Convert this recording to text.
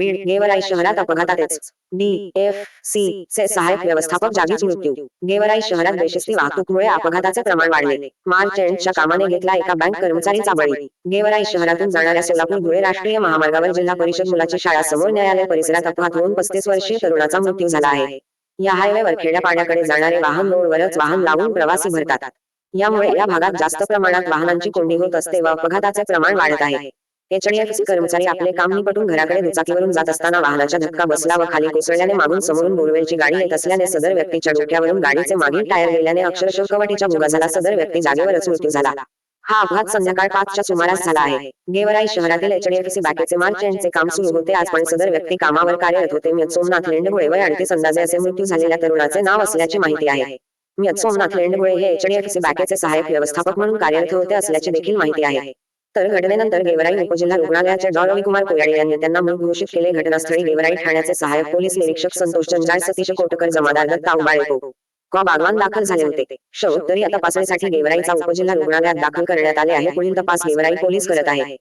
गेवराई शहरात अपघातातच. D F C चे सहाय्यक व्यवस्थापक जागीच मृत्यू. गेवराई शहरात बेशिस्ती वाहतूकमुळे अपघाताचे प्रमाण वाढले. मार्च एंडच्या कामाने घेतला एका बँक कर्मचारीचा बळी गेवराई शहरातून जाणाऱ्या सोलापूर धुळे राष्ट्रीय महामार्गावर जिल्हा परिषद मुलाची शाळा समोर न्यायालय परिसरात अपघात होऊन पस्तीस वर्षीय तरुणाचा मृत्यू झाला आहे. या हायवेवर खेड्यापाड्याकडे जाणारे वाहन रोडवरच वाहन लावून प्रवासी भरतात. यामुळे या भागात जास्त प्रमाणात वाहनांची कोंडी होत असते व अपघाताचे प्रमाण वाढत आहे. एचडीएफसी कर्मचारी आपले काम निपटून घराकडे दुचाकीवरून जात असताना वाहनाचा धक्का बसला व खाली कोसळल्याने मागून समोरून बोरवेलची गाडी येत असल्याने सदर व्यक्तीच्या डोक्यावरून गाडीचे मागील टायर गेल्याने अक्षरशः कवटीच्या भुगा झाला. सदर व्यक्ती जागेवरच मृत्यू झाला. हा अपघात संध्याकाळ पाचच्या सुमारास झाला आहे. गेवराई शहरातील एचडीएफसी बँकेचे मार्च यांचे काम सुरू होते. आज पण सदर व्यक्ती कामावर कार्यरत होते. मी सोमनाथ लेंडगुळे वय अडतीस अंदाजे असे मृत्यू झालेल्या तरुणाचे नाव असल्याची माहिती आहे. मी सोमनाथ लेंडगुळे हे एचडीएफसी बँकेचे सहाय्यक व्यवस्थापक म्हणून कार्यरत होते असल्याची देखील माहिती आहे. तर घटनेनंतर गेवराई उपजिल्हा रुग्णालयाचे डॉ रविकुमार कोयाळे यांनी त्यांना मृत घोषित केले. घटनास्थळी गेवराई ठाण्याचे सहाय्यक पोलीस निरीक्षक संतोष जंजाळ सतीश कोटकर जमादार दत्ता उबाळे क. बागवान दाखल झाले होते. शव तरी तपासणीसाठी गेवराईचा उपजिल्हा रुग्णालयात दाखल करण्यात आले आहे. पुढील तपास गेवराई पोलीस करत आहे.